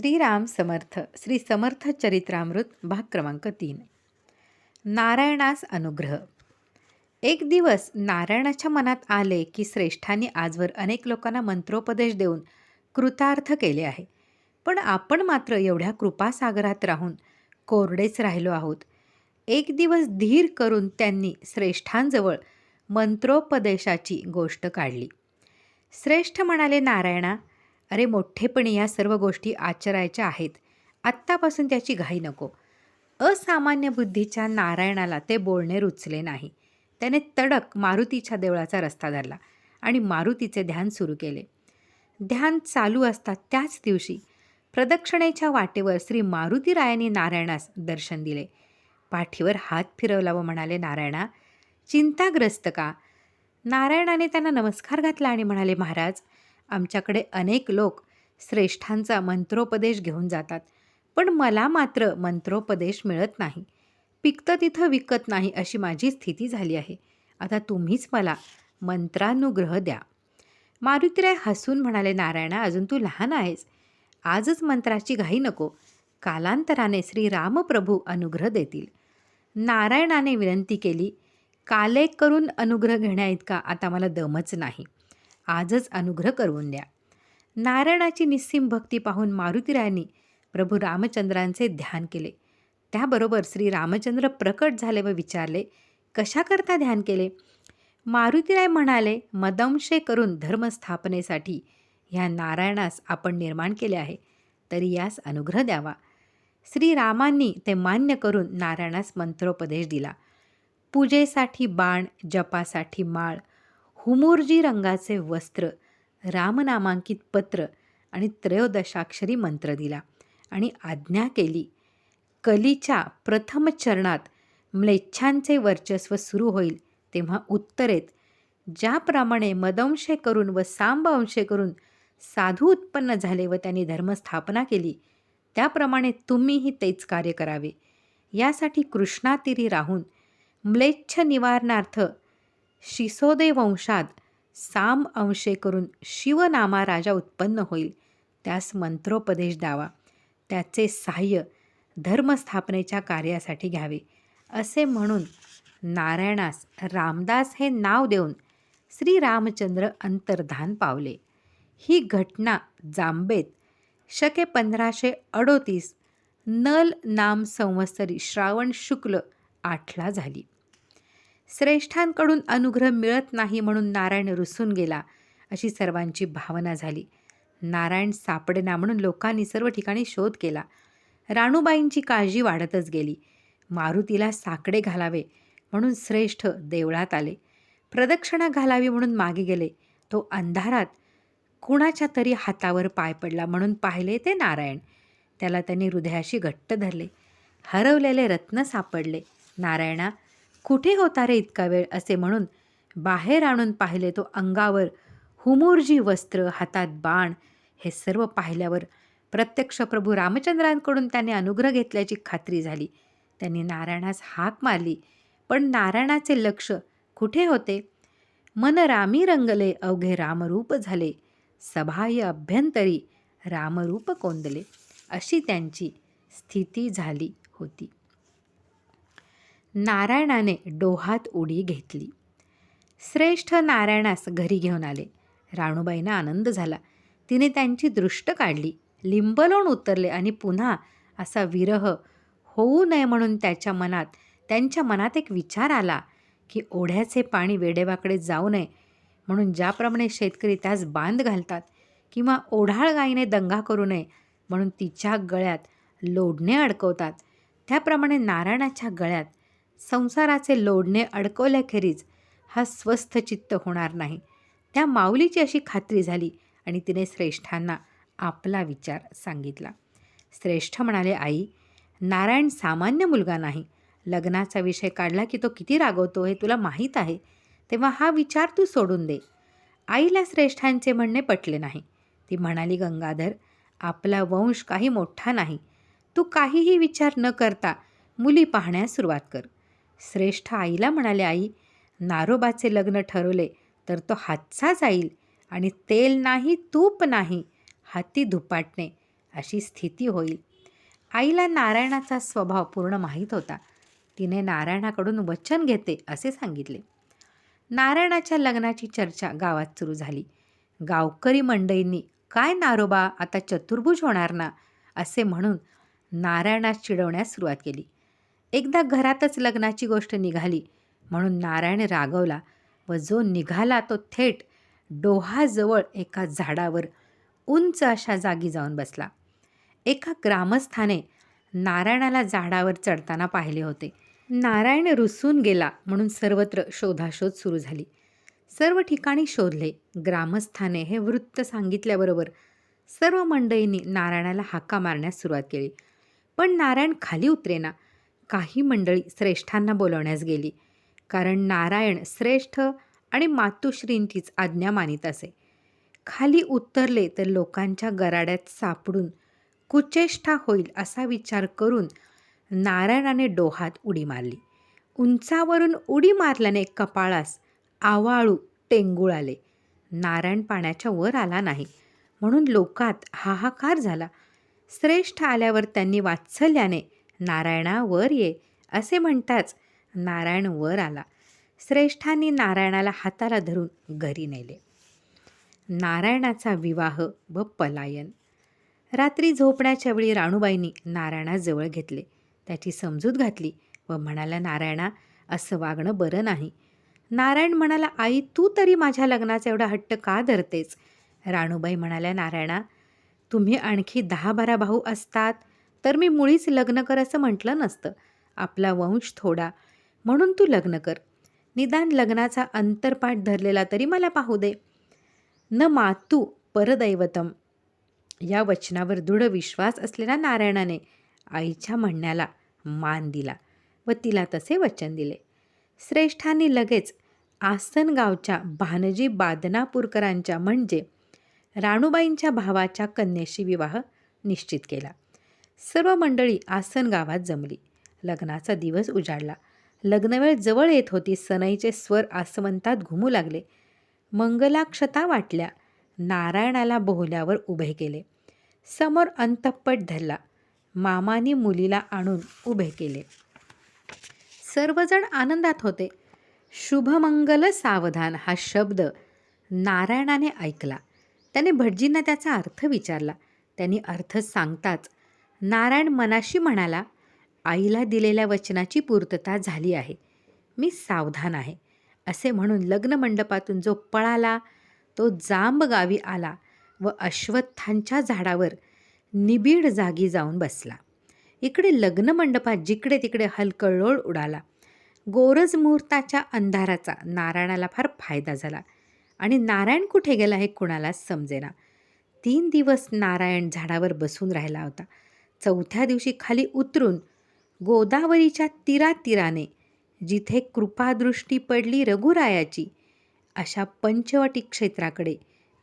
श्रीराम समर्थ श्री समर्थ चरित्रामृत भाग क्रमांक तीन. नारायणास अनुग्रह. एक दिवस नारायणाच्या मनात आले की श्रेष्ठांनी आजवर अनेक लोकांना मंत्रोपदेश देऊन कृतार्थ केले आहे. पण आपण मात्र एवढ्या कृपासागरात राहून कोरडेच राहिलो आहोत. एक दिवस धीर करून त्यांनी श्रेष्ठांजवळ मंत्रोपदेशाची गोष्ट काढली. श्रेष्ठ म्हणाले नारायणा अरे मोठेपणी या सर्व गोष्टी आचरायच्या आहेत. आत्तापासून त्याची घाई नको. असामान्य बुद्धीच्या नारायणाला ते बोलणे रुचले नाही. त्याने तडक मारुतीच्या देवळाचा रस्ता धरला आणि मारुतीचे ध्यान सुरू केले. ध्यान चालू असता त्याच दिवशी प्रदक्षिणेच्या वाटेवर श्री मारुतीरायांनी नारायणास दर्शन दिले. पाठीवर हात फिरवला व म्हणाले नारायणा चिंताग्रस्त का? नारायणाने त्यांना नमस्कार घातला आणि म्हणाले महाराज आमच्याकडे अनेक लोक श्रेष्ठांचा मंत्रोपदेश घेऊन जातात. पण मला मात्र मंत्रोपदेश मिळत नाही. पिकतं तिथं विकत नाही अशी माझी स्थिती झाली आहे. आता तुम्हीच मला मंत्रानुग्रह द्या. मारुतीराय हसून म्हणाले नारायणा अजून तू लहान आहेस. आजच मंत्राची घाई नको. कालांतराने श्री रामप्रभू अनुग्रह देतील. नारायणाने विनंती केली काले करून अनुग्रह घेण्याइतका आता मला दमच नाही. आजच अनुग्रह करून द्या. नारायणाची निस्सीम भक्ती पाहून मारुतीरायांनी प्रभू रामचंद्रांचे ध्यान केले. त्याबरोबर श्री रामचंद्र प्रकट झाले व विचारले कशाकरता ध्यान केले? मारुतीराय म्हणाले मदंशय करून धर्मस्थापनेसाठी ह्या नारायणास आपण निर्माण केले आहे तरी यास अनुग्रह द्यावा. श्रीरामांनी ते मान्य करून नारायणास मंत्रोपदेश दिला. पूजेसाठी बाण जपासाठी माळ हुमूर्जी रंगाचे वस्त्र रामनामांकित पत्र आणि त्रयोदशाक्षरी मंत्र दिला आणि आज्ञा केली. कलीच्या प्रथम चरणात म्लेच्छांचे वर्चस्व सुरू होईल तेव्हा उत्तरेत ज्याप्रमाणे मदंशे करून व सांबंशे करून साधू उत्पन्न झाले व त्यांनी धर्मस्थापना केली त्याप्रमाणे तुम्हीही तेच कार्य करावे. यासाठी कृष्णातीरी राहून म्लेच्छ निवारणार्थ शिसोदे वंशात साम अंशे करून शिवनामा राजा उत्पन्न होईल. त्यास मंत्रोपदेश द्यावा. त्याचे सहाय्य धर्मस्थापनेच्या कार्यासाठी घ्यावे. असे म्हणून नारायणास रामदास हे नाव देऊन श्री रामचंद्र अंतर्धान पावले. ही घटना जांबेत शके पंधराशे अडोतीस नल नाम संवत्सरी श्रावण शुक्ल आठला झाली. श्रेष्ठांकडून अनुग्रह मिळत नाही म्हणून नारायण रुसून गेला. अशी सर्वांची भावना झाली. नारायण सापडेना म्हणून लोकांनी सर्व ठिकाणी शोध केला. राणूबाईंची काळजी वाढतच गेली. मारुतीला साकडे घालावे म्हणून श्रेष्ठ देवळात आले. प्रदक्षिणा घालावी म्हणून मागे गेले. तो अंधारात कुणाच्या तरी हातावर पाय पडला म्हणून पाहिले ते नारायण. त्याला त्यांनी हृदयाशी घट्ट धरले. हरवलेले रत्न सापडले. नारायणा कुठे होता रे इतका वेळ? असे म्हणून बाहेर आणून पाहिले तो अंगावर हुमूर्जी वस्त्र हातात बाण हे सर्व पाहिल्यावर प्रत्यक्ष प्रभू रामचंद्रांकडून त्याने अनुग्रह घेतल्याची खात्री झाली. त्यांनी नारायणास हाक मारली पण नारायणाचे लक्ष कुठे होते? मन रामी रंगले अवघे रामरूप झाले. सभाय अभ्यंतरी रामरूप कोंदले. अशी त्यांची स्थिती झाली होती. नारायणाने डोहात उडी घेतली. श्रेष्ठ नारायणास घरी घेऊन आले. राणूबाईंना आनंद झाला. तिने त्यांची दृष्ट काढली. लिंबलोण उतरले आणि पुन्हा असा विरह होऊ नये म्हणून त्याच्या मनात त्यांच्या मनात एक विचार आला की ओढ्याचे पाणी वेडेवाकडे जाऊ नये म्हणून ज्याप्रमाणे शेतकरी त्यास बांध घालतात किंवा ओढाळ गायीने दंगा करू नये म्हणून तिच्या गळ्यात लोढणे अडकवतात त्याप्रमाणे नारायणाच्या गळ्यात संसाराचे लोढणे अडकवल्याखेरीज हा स्वस्थ चित्त होणार नाही. त्या माऊलीची अशी खात्री झाली आणि तिने श्रेष्ठांना आपला विचार सांगितला. श्रेष्ठ म्हणाले आई नारायण सामान्य मुलगा नाही. लग्नाचा विषय काढला की तो किती रागवतो हे तुला माहीत आहे. तेव्हा हा विचार तू सोडून दे. आईला श्रेष्ठांचे म्हणणे पटले नाही. ती म्हणाली गंगाधर आपला वंश काही मोठा नाही. तू काहीही विचार न करता मुली पाहण्यास सुरुवात कर. श्रेष्ठ आईला म्हणाले आई नारोबाचे लग्न ठरवले तर तो हातचा जाईल आणि तेल नाही तूप नाही हाती धुपाटणे अशी स्थिती होईल. आईला नारायणाचा स्वभाव पूर्ण माहीत होता. तिने नारायणाकडून वचन घेते असे सांगितले. नारायणाच्या लग्नाची चर्चा गावात सुरू झाली. गावकरी मंडळींनी काय नारोबा आता चतुर्भुज होणार ना? असे म्हणून नारायणास चिडवण्यास सुरुवात केली. एकदा घरातच लग्नाची गोष्ट निघाली. म्हणून नारायण रागवला व जो निघाला तो थेट डोहाजवळ एका झाडावर उंच अशा जागी जाऊन बसला. एका ग्रामस्थाने नारायणाला झाडावर चढताना पाहिले होते. नारायण रुसून गेला म्हणून सर्वत्र शोधाशोध सुरू झाली. सर्व ठिकाणी शोधले. ग्रामस्थाने हे वृत्त सांगितल्याबरोबर सर्व मंडळींनी नारायणाला हाका मारण्यास सुरुवात केली. पण नारायण खाली उतरेना. काही मंडळी श्रेष्ठांना बोलवण्यास गेली. कारण नारायण श्रेष्ठ आणि मातुश्रींचीच आज्ञा मानित असे. खाली उतरले तर लोकांच्या गराड्यात सापडून कुचेष्टा होईल असा विचार करून नारायणाने डोहात उडी मारली. उंचावरून उडी मारल्याने कपाळास आवाळू टेंगूळ आले नारायण पाण्याच्या वर आला नाही. म्हणून लोकात हाहाकार झाला. श्रेष्ठ आल्यावर त्यांनी वात्सल्याने नारायणा वर ये असे म्हणताच नारायण वर आला. श्रेष्ठांनी नारायणाला हाताला धरून घरी नेले. नारायणाचा विवाह व पलायन. रात्री झोपण्याच्या वेळी राणूबाईंनी नारायणाजवळ घेतले. त्याची समजूत घातली व म्हणाला नारायणा असं वागणं बरं नाही. नारायण म्हणाला आई तू तरी माझ्या लग्नाचा एवढा हट्ट का धरतेस? राणूबाई म्हणाल्या नारायणा तुम्ही आणखी दहा बारा भाऊ असतात. तर मी मुळीच लग्न कर असं म्हटलं नसतं. आपला वंश थोडा. म्हणून तू लग्न कर. निदान लग्नाचा अंतरपाठ धरलेला तरी मला पाहू दे. न मातू परदैवतम. या वचनावर दृढ विश्वास असलेल्या नारायणाने आईच्या म्हणण्याला मान दिला व तिला तसे वचन दिले. श्रेष्ठांनी लगेच आसनगावच्या भानजी बादनापूरकरांच्या म्हणजे राणूबाईंच्या भावाच्या कन्येशी विवाह निश्चित केला. सर्व मंडळी आसन गावात जमली. लग्नाचा दिवस उजाडला. लग्नवेळ जवळ येत होती सनईचे स्वर आसमंतात घुमू लागले. मंगलाक्षता वाटल्या. नारायणाला बोहल्यावर उभे केले. समोर अंतप्पट धरला. मामानी मुलीला आणून उभे केले. सर्वजण आनंदात होते. शुभमंगल सावधान हा शब्द नारायणाने ऐकला. त्याने भटजींना त्याचा अर्थ विचारला. त्यांनी अर्थ सांगताच नारायण मनाशी म्हणाला आईला दिलेल्या वचनाची पूर्तता झाली आहे. मी सावधान आहे. असे म्हणून लग्नमंडपातून जो पळाला तो जांब गावी आला व अश्वत्थांच्या झाडावर निबीड जागी जाऊन बसला. इकडे लग्नमंडपात जिकडे तिकडे हलकळोळ उडाला. गोरज मुहूर्ताच्या अंधाराचा नारायणाला फार फायदा झाला. आणि नारायण कुठे गेला हे कुणालाच समजेना. तीन दिवस नारायण झाडावर बसून राहिला होता. चौथ्या दिवशी खाली उतरून गोदावरीच्या तीरातीराने जिथे कृपादृष्टी पडली रघुरायाची अशा पंचवटी क्षेत्राकडे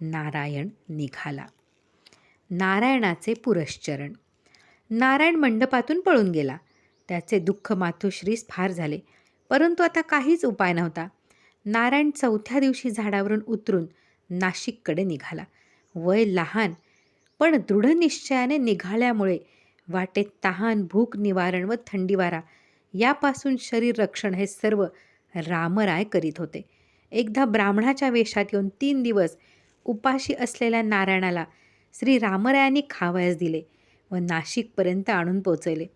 नारायण निघाला. नारायणाचे पुरश्चरण. नारायण मंडपातून पळून गेला. त्याचे दुःख मातोश्रीस फार झाले. परंतु आता काहीच उपाय नव्हता. नारायण चौथ्या दिवशी झाडावरून उतरून नाशिककडे निघाला. वय लहान पण दृढ निश्चयाने निघाल्यामुळे वाटेत तहान भूक निवारण व थंडीवारा यापासून शरीर रक्षण हे सर्व रामराय करीत होते. एकदा ब्राह्मणाच्या वेशात येऊन तीन दिवस उपाशी असलेल्या नारायणाला श्री रामरायांनी खावयास दिले व नाशिकपर्यंत आणून पोचवले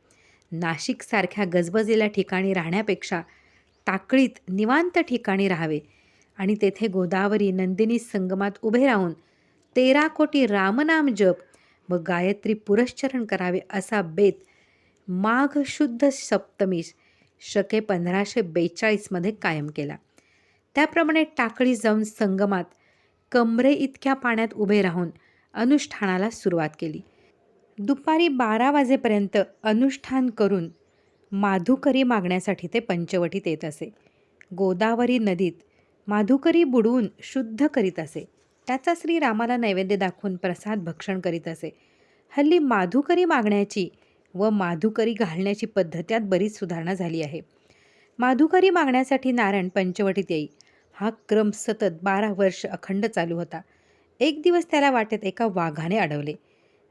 नाशिकसारख्या गजबजेल्या ठिकाणी राहण्यापेक्षा ताकळीत निवांत ठिकाणी राहावे आणि तेथे गोदावरी नंदिनी संगमात उभे राहून तेरा कोटी रामनाम जप व गायत्री पुरश्चरण करावे असा बेत माघ शुद्ध सप्तमीस शके पंधराशे बेचाळीसमध्ये कायम केला. त्याप्रमाणे टाकळी जाऊन संगमात कमरे इतक्या पाण्यात उभे राहून अनुष्ठानाला सुरुवात केली. दुपारी बारा वाजेपर्यंत अनुष्ठान करून माधुकरी मागण्यासाठी ते पंचवटीत येत असे. गोदावरी नदीत माधुकरी बुडवून शुद्ध करीत असे. त्याचा श्रीरामाला नैवेद्य दाखवून प्रसाद भक्षण करीत असे. हल्ली माधुकरी मागण्याची व माधुकरी घालण्याची पद्धत्यात बरीच सुधारणा झाली आहे. माधुकरी मागण्यासाठी नारायण पंचवटीत येई. हा क्रम सतत बारा वर्ष अखंड चालू होता. एक दिवस त्याला वाटेत एका वाघाने अडवले.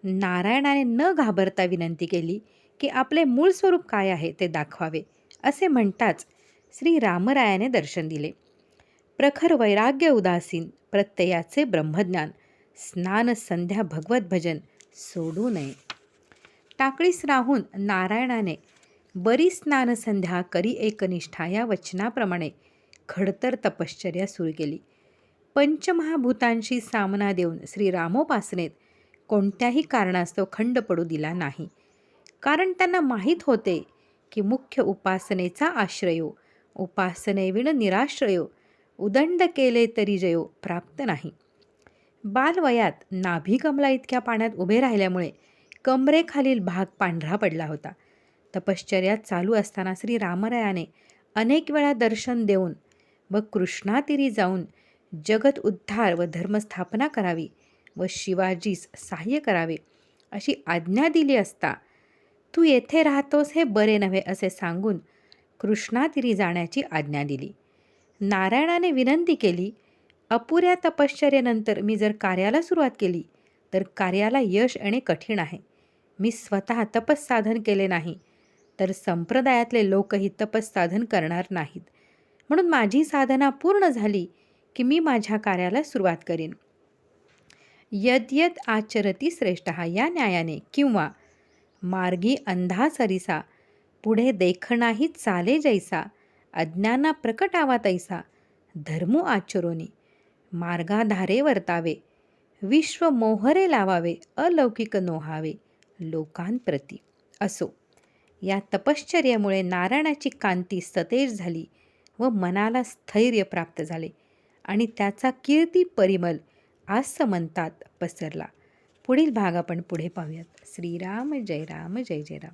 नारायणाने न घाबरता विनंती केली की आपले मूळ स्वरूप काय आहे ते दाखवावे असे म्हणताच श्री रामरायाने दर्शन दिले. प्रखर वैराग्य उदासीन प्रत्ययाचे ब्रह्मज्ञान स्नान संध्या भगवत भजन सोडू नये. टाकळीस राहून नारायणाने बरी स्नान संध्या करी एकनिष्ठा या वचनाप्रमाणे खडतर तपश्चर्या सुरू केली. पंचमहाभूतांशी सामना देऊन श्रीरामोपासनेत कोणत्याही कारणास्तव खंड पडू दिला नाही. कारण त्यांना माहीत होते की मुख्य उपासनेचा आश्रयो उपासनेविण निराश्रयो उदंड केले तरी जयो प्राप्त नाही. बालवयात नाभी कमला इतक्या पाण्यात उभे राहिल्यामुळे कमरेखालील भाग पांढरा पडला होता. तपश्चर्या चालू असताना श्री रामरायाने अनेक वेळा दर्शन देऊन व कृष्णातीरी जाऊन जगत उद्धार व धर्मस्थापना करावी व शिवाजीस सहाय्य करावे अशी आज्ञा दिली असता तू येथे राहतोस हे बरे नव्हे असे सांगून कृष्णातीरी जाण्याची आज्ञा दिली. नारायणाने विनंती केली अपुऱ्या तपश्चर्यानंतर मी जर कार्याला सुरुवात केली तर कार्याला यश येणे कठीण आहे. मी स्वतः तपस्साधन केले नाही तर संप्रदायातले लोकही तपस्साधन करणार नाहीत. म्हणून माझी साधना पूर्ण झाली की मी माझ्या कार्याला सुरुवात करीन. यद्यत आचरती श्रेष्ठ या न्यायाने किंवा मार्गी अंधा सरिसा पुढे देखणाही चाले जैसा अज्ञाना प्रकटावा तैसा धर्मो आचरोनी मार्गाधारे वर्तावे विश्व मोहरे लावावे अलौकिक नोहावे लोकांप्रती असो. या तपश्चर्यामुळे नारायणाची कांती सतेज झाली व मनाला स्थैर्य प्राप्त झाले आणि त्याचा कीर्ती परिमल आस म्हणतात पसरला. पुढील भाग आपण पुढे पाहूयात. श्रीराम जय राम जय जय राम.